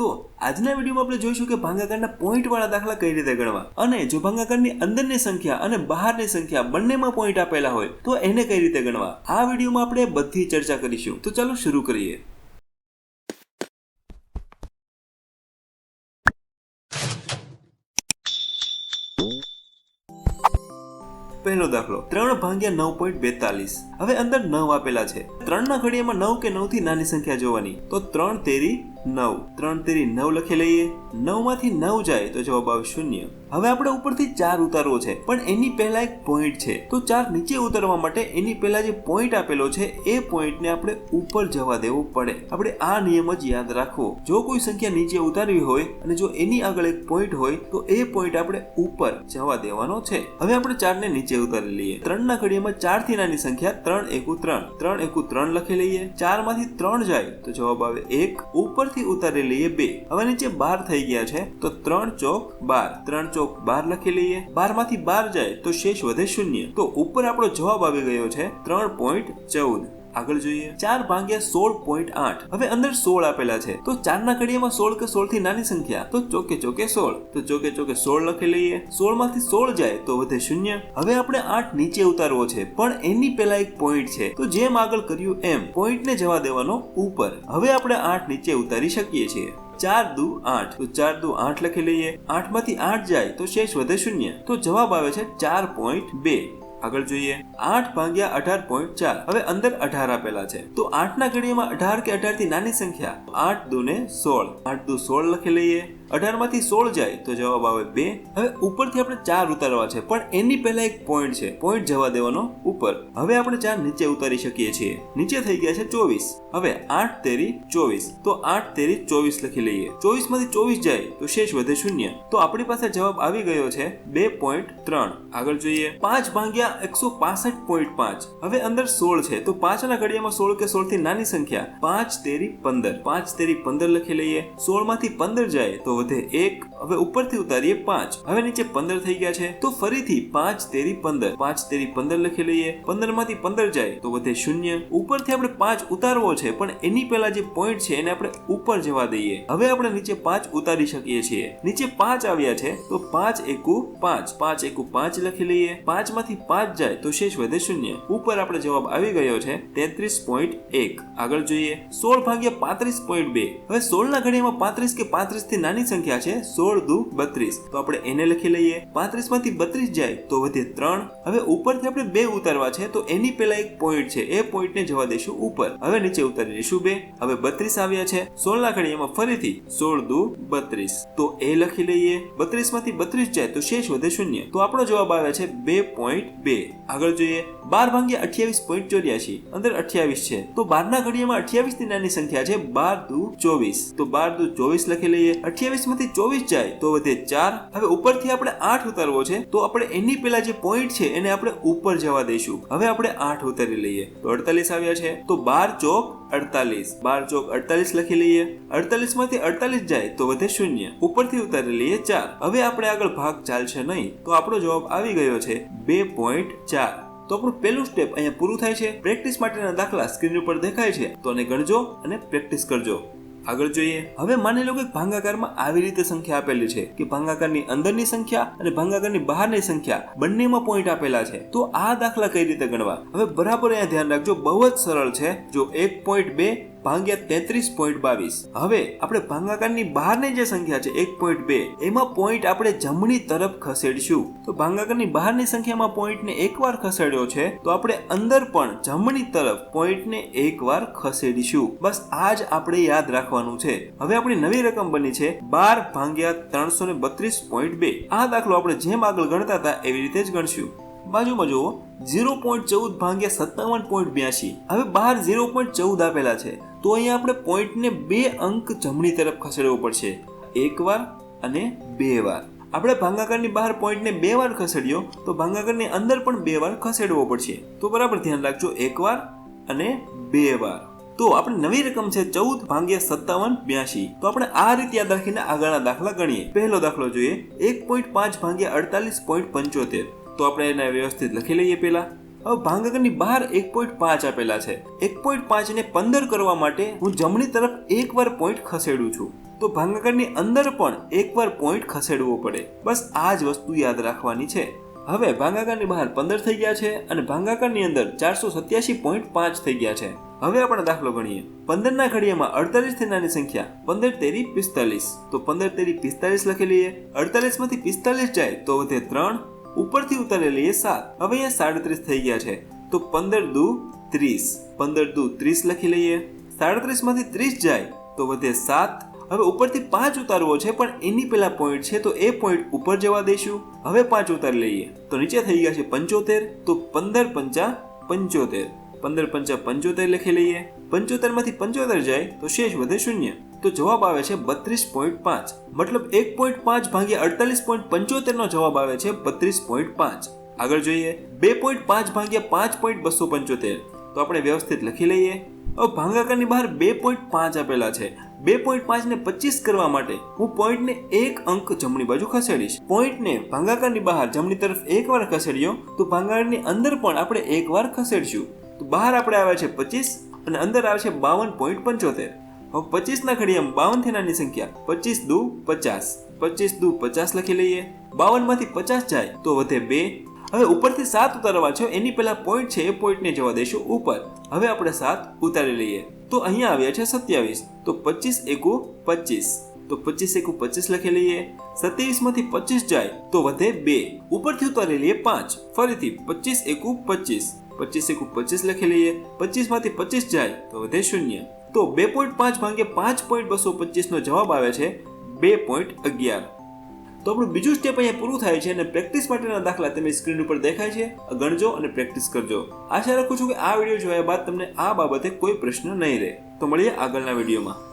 તો આજના વિડીયોમાં આપણે જોઈશું કે ભાંગાકારના પોઈન્ટ વાળા દાખલા કઈ રીતે ગણવા? અને જો ભાંગાકારની અંદરની સંખ્યા અને બહારની સંખ્યા બંનેમાં પોઈન્ટ આપેલા હોય, તો એને કઈ રીતે ગણવા? આ વિડીયોમાં આપણે બધી ચર્ચા કરીશું. તો ચાલો શરૂ કરીએ. પહેલો દાખલો. ત્રણ ભાગ્યા નવ પોઈન્ટ બેતાલીસ. હવે અંદર નવ આપેલા છે. ત્રણના ઘડિયામાં નવ કે નવથી નાની સંખ્યા જોવાની. તો ત્રણ તેરી નવ, ત્રણ તેરી નવ લખી લઈએ. નવમાંથી નવ જાય તો જવાબ આવે શૂન્ય. હવે આપણે ઉપરથી ચાર ઉતારવો છે, પણ એની પહેલા એક પોઈન્ટ છે. તો ચાર નીચે ઉતારવા માટે એની પહેલા જે પોઈન્ટ આપેલો છે, એ પોઈન્ટને આપણે ઉપર જવા દેવો પડે. આપણે આ નિયમ જ યાદ રાખવો. જો કોઈ સંખ્યા નીચે ઉતારવી હોય અને જો એની આગળ એક પોઈન્ટ હોય, તો એ પોઈન્ટ આપણે ઉપર જવા દેવાનો છે. હવે આપણે ચારને નીચે ઉતારી લઈએ. ત્રણના ઘડિયામાં ચારથી નાની સંખ્યા ત્રણ એકુ ત્રણ. ત્રણ એકુ ત્રણ લખી લઈએ. ચારમાંથી ત્રણ જાય તો જવાબ આવે એક. ઉપરથી ઉતારી લઈએ બે. હવે નીચે બાર થઈ ગયા છે, તો ત્રણ ચોક બાર. ત્રણ ચોક બાર લખી લઈએ. બારમાંથી બાર જાય તો શેષ વધે શૂન્ય. તો ઉપર આપણો જવાબ આવી ગયો છે ત્રણ પોઈન્ટ ચૌદ. આગળ જોઈએ. ચાર ભાગ્યા સોળ પોઈન્ટ આઠ. હવે અંદર સોળ આપેલા છે. તો ચાર ના ઘડિયામાં સોળ કે સોળથી નાની સંખ્યા? તો ચોકે ચોકે સોળ. તો ચોકે ચોકે સોળ લખી લઈએ. સોળમાંથી સોળ જાય તો વધે શૂન્ય. હવે આપણે આઠ નીચે ઉતારવો છે. પણ એની પહેલા એક પોઈન્ટ છે. તો જેમ આગળ કર્યું એમ પોઈન્ટને જવા દેવાનો ઉપર. હવે આપણે આઠ નીચે ઉતારી શકીએ છીએ. ચાર દુ આઠ. તો ચાર દુ આઠ લખી લઈએ. આઠમાંથી આઠ જાય તો શેષ વધે શૂન્ય. તો જવાબ આવે છે ચાર પોઈન્ટ બે. આગળ જોઈએ. આઠ ભાગ્યા અઢાર પોઈન્ટ ચાર. હવે અંદર અઢાર આપેલા છે. તો આઠ ના ઘડિયામાં અઢાર કે અઢારથી નાની સંખ્યા આઠ દુ ને સોળ. આઠ દુ સોળ લખી લઈએ. અઢારમાંથી સોળ જાય તો જવાબ આવે બે. હવે ઉપરથી આપણે ચાર ઉતારવા છે, પણ એની પહેલા એક પોઈન્ટ છે. પોઈન્ટ જવા દેવાનો ઉપર. હવે આપણે ચાર નીચે ઉતારી શકીએ છીએ. નીચે થઈ ગયા છે ચોવીસ. હવે આઠ તેરી ચોવીસ. તો આઠ તેરી ચોવીસ લખી લઈએ. ચોવીસમાંથી ચોવીસ જાય તો શેષ વધે શૂન્ય. તો આપણી પાસે જવાબ આવી ગયો છે બે પોઈન્ટ ત્રણ. આગળ જોઈએ. પાંચ ભાગ્યા એકસો પાસઠ પોઈન્ટ પાંચ. હવે અંદર સોળ છે, તો પાંચના ઘડિયામાં સોળ કે સોળથી નાની સંખ્યા પાંચ તેરી પંદર. પાંચ તેરી પંદર લખી લઈએ. સોળમાંથી પંદર જાય તો વધે એક, હવે ઉપરથી ઉતારીએ પાંચ. હવે નીચે પંદર થઈ ગયા છે. તો ફરીથી પાંચ તેરી પંદર. પાંચ તેરી પંદર લખી લઈએ. પંદરમાંથી પંદર જાય. તો વધે શૂન્ય. ઉપરથી આપણે પાંચ ઉતારવો છે, પણ એની પહેલા જે પોઈન્ટ છે, એને આપણે ઉપર જવા દઈએ. હવે આપણે નીચે પાંચ ઉતારી શકીએ છીએ. નીચે પાંચ આવ્યા છે, તો પાંચ એકુ પાંચ. પાંચ એકુ પાંચ લખી લઈએ. પાંચમાંથી પાંચ જાય, તો શેષ વધે શૂન્ય. ઉપર આપણે જવાબ આવી ગયો છે, તેત્રીસ પોઈન્ટ એક. આગળ જોઈએ. સોળ ભાગ્યા પાંત્રીસ પોઈન્ટ બે. હવે સોળ ના ઘડિયામાં પાંત્રીસ કે પાંત્રીસથી નાની સંખ્યા છે સોળ દુ બત્રીસ. તો આપણે એને લખી લઈએ. પાંત્રીસમાંથી બત્રીસ જાય તો વધે ત્રણ. હવે ઉપરથી આપણે બે ઉતારવા છે તો એની પહેલા એક પોઈન્ટ છે. એ પોઈન્ટને જવા દઈશું ઉપર. હવે નીચે ઉતારી દઈશું બે. હવે બત્રીસ આવ્યા છે. સોળ ના ઘડિયામાં ફરીથી સોળ દુ બત્રીસ. તો એ લખી લઈએ. બત્રીસમાંથી બત્રીસ જાય તો શેષ વધે શૂન્ય. તો આપણો જવાબ આવે છે બે પોઈન્ટ બે. આગળ જોઈએ. બાર ભાગ્યા અઠ્યાવીસ પોઈન્ટ ચોર્યાસી. અંદર અઠ્યાવીસ છે. તો બાર ના ઘડિયામાં અઠ્યાવીસની નાની સંખ્યા છે બાર દુ ચોવીસ. તો બાર દુ ચોવીસ લખી લઈએ. અઠ્યાવીસ માંથી ચોવીસ જાય, તો વધે ચાર. હવે ઉપરથી આપણે આઠ ઉતારવો છે, તો આપણે એની પહેલા જે પોઈન્ટ છે, એને આપણે ઉપર જવા દઈશું. હવે આપણે આઠ ઉતારી લઈએ. તો અડતાલીસ આવ્યા છે, તો બાર ચોક અડતાલીસ. બાર ચોક અડતાલીસ લખી લઈએ. અડતાલીસમાંથી અડતાલીસ જાય, તો વધે શૂન્ય. ઉપરથી ઉતારી લઈએ ચાર. હવે આપણે આગળ ભાગ ચાલશે નહીં, તો આપણો જવાબ આવી ગયો છે, બે પોઈન્ટ ચાર. તો આપણું પહેલું સ્ટેપ અહીંયા પૂરું થાય છે. પ્રેક્ટિસ માટેના દાખલા સ્ક્રીન ઉપર દેખાય છે. તો આને ગણજો અને પ્રેક્ટિસ કરજો. આગળ જોઈએ. હવે માની લો કે ભાંગાકારમાં આવી રીતે સંખ્યા આપેલી છે કે ભાંગાકારની અંદરની સંખ્યા અને ભાંગાકારની બહારની સંખ્યા બંનેમાં પોઈન્ટ આપેલા છે. તો આ દાખલા કઈ રીતે ગણવા? હવે બરાબર અહીંયા ધ્યાન રાખજો, બહુ જ સરળ છે. જો એક પોઈન્ટ બે ભાગ્યા તેત્રીસ પોઈન્ટ બાવીસ. હવે આપણે ભાંગાકારની બહારની જે સંખ્યા છે, એક પોઈન્ટ બે, એમાં પોઈન્ટ આપણે જમણી તરફ ખસેડીશું. તો ભાંગાકારની બહારની સંખ્યામાં પોઈન્ટને એકવાર ખસેડ્યો છે, તો આપણે અંદર પણ જમણી તરફ પોઈન્ટને એકવાર ખસેડીશું. બસ આ જ આપણે યાદ રાખવાનું છે. હવે આપણી નવી રકમ બની છે, બાર ભાંગ્યા ત્રણસો ને બત્રીસ પોઈન્ટ બે. આ દાખલો આપણે જેમ આગળ ગણતા હતા, એવી રીતે જ ગણશું. બાજુમાં જુઓ, ઝીરો પોઈન્ટ ચૌદ ભાગ્યા સત્તાવન પોઈન્ટ બ્યાસી. હવે બહાર ઝીરો પોઈન્ટ ચૌદ આપેલા છે, તો અહીંયા આપણે પોઈન્ટને બે અંક જમણી તરફ ખસેડવો પડશે. એક વાર અને બે વાર આપણે ભાંગાકારની બહાર પોઈન્ટને બે વાર ખસેડ્યો, તો ભાંગાકારની અંદર પણ બે વાર ખસેડવો પડશે. તો બરાબર ધ્યાન રાખજો એક વાર અને બે વાર તો આપણે નવી રકમ છે ચૌદ ભાગ્યા સત્તાવન બ્યાસી. તો આપણે આ રીતે યાદ રાખીને આગળના દાખલા ગણીએ. પહેલો દાખલો જોઈએ, એક પોઈન્ટ પાંચ ભાગ્યા અડતાલીસ પોઈન્ટ પંચોતેર. તો આપણે એને વ્યવસ્થિત લખી લઈએ પહેલાં. હવે ભાંગકની બહાર એક પોઈન્ટ પાંચ આપેલા છે. એક પોઈન્ટ પાંચને પંદર કરવા માટે હું જમણી તરફ એકવાર પોઈન્ટ ખસેડું છું. તો ભાગાકારની અંદર પણ એકવાર પોઈન્ટ ખસેડવો પડે. બસ આ જ વસ્તુ યાદ રાખવાની છે. હવે ભાગાકારની બહાર પંદર થઈ ગયા છે અને ભાગાકારની અંદર ચારસો સત્યાસી પોઈન્ટ પાંચ થઈ ગયા છે. હવે આપણે દાખલો ગણીએ. પંદર ના ઘડિયામાં અડતાલીસથી સંખ્યા પંદર તેરી પિસ્તાલીસ. તો પંદર તેરી પિસ્તાલીસ લખી લઈએ. અડતાલીસમાંથી પિસ્તાલીસ જાય તો વધે ત્રણ. ઉપરથી ઉતારી લઈએ સાત. હવે અહીંયા સાડત્રીસ થઈ ગયા છે. તો પંદર દુ ત્રીસ. પંદર દુ ત્રીસ લખી લઈએ. સાડત્રીસમાંથી ત્રીસ જાય તો વધે સાત. હવે ઉપરથી પાંચ ઉતારવો છે, પણ એની પેલા પોઈન્ટ છે, તો એ પોઈન્ટ ઉપર જવા દઈશું. હવે પાંચ ઉતારી લઈએ. તો નીચે થઈ ગયા છે પંચોતેર. તો પંદર પંચા પંચોતેર. પંદર પંચા પંચોતેર લખી લઈએ. પંચોતેરમાંથી પંચોતેર જાય તો શેષ વધે શૂન્ય. તો જવાબ આવે છે બત્રીસ પોઈન્ટ પાંચ. મતલબ એક પોઈન્ટ પાંચ ભાગ્યા અડતાલીસ પોઈન્ટ પંચોતેર નો જવાબ આવે છે બત્રીસ પોઈન્ટ પાંચ. આગળ જોઈએ, બે પોઈન્ટ પાંચ ભાગ્યા પાંચ પોઈન્ટ બસો પંચોતેર. તો આપણે વ્યવસ્થિત લખી લઈએ. હવે ભાંગાકારની બહાર બે પોઈન્ટ પાંચ આપેલા છે. બે પોઈન્ટ પાંચ ને પચીસ કરવા માટે હું પોઈન્ટ ને એક અંક જમણી બાજુ ખસેડીશ. પોઈન્ટ ને ભાગાકારની બહાર જમણી તરફ એકવાર ખસેડ્યો, તો ભાંગાકારની અંદર પણ આપણે એકવાર ખસેડશું. તો બહાર આપણે આવે છે પચીસ અને અંદર આવે છે બાવન પોઈન્ટ પંચોતેર. હવે પચીસના ઘડિયામાં બાવનથી સંખ્યા. પચીસ દુ પચાસ. પચીસ દુ પચાસ લખી લઈએ. બાવનમાંથી પચાસ જાય તો વધે બે. હવે ઉપરથી સાત ઉતારવા છે, એની પહેલા પોઈન્ટ છે, એ પોઈન્ટને જવા દઈશું ઉપર. હવે આપણે સાત ઉતારી લઈએ. તો અહીંયા આવ્યા છે સત્યાવીસ. તો પચીસ એકુ પચીસ. તો પચીસ એકુ પચીસ લખી લઈએ. સત્યાવીસમાંથી પચીસ જાય તો વધે બે. ઉપરથી ઉતારી લઈએ પાંચ. ફરીથી પચીસ એકુ પચીસ. પચીસ એકુ પચીસ લખી લઈએ. પચીસમાંથી પચીસ જાય તો વધે શૂન્ય. તો બે પોઈન્ટ પાંચ ભાગે પાંચ પોઈન્ટ બસો પચીસનો જવાબ આવે છે બે પોઈન્ટ અગિયાર. તો આપણું બીજું સ્ટેપ અહીંયા પૂરું થાય છે અને પ્રેક્ટિસ માટેના દાખલા તમે સ્ક્રીન ઉપર દેખાય છે. ગણજો અને પ્રેક્ટિસ કરજો. આશા રાખું છું કે આ વીડિયો જોયા બાદ તમને આ બાબતે કોઈ પ્રશ્ન નહીં રહે. તો મળીએ આગળના વિડીયોમાં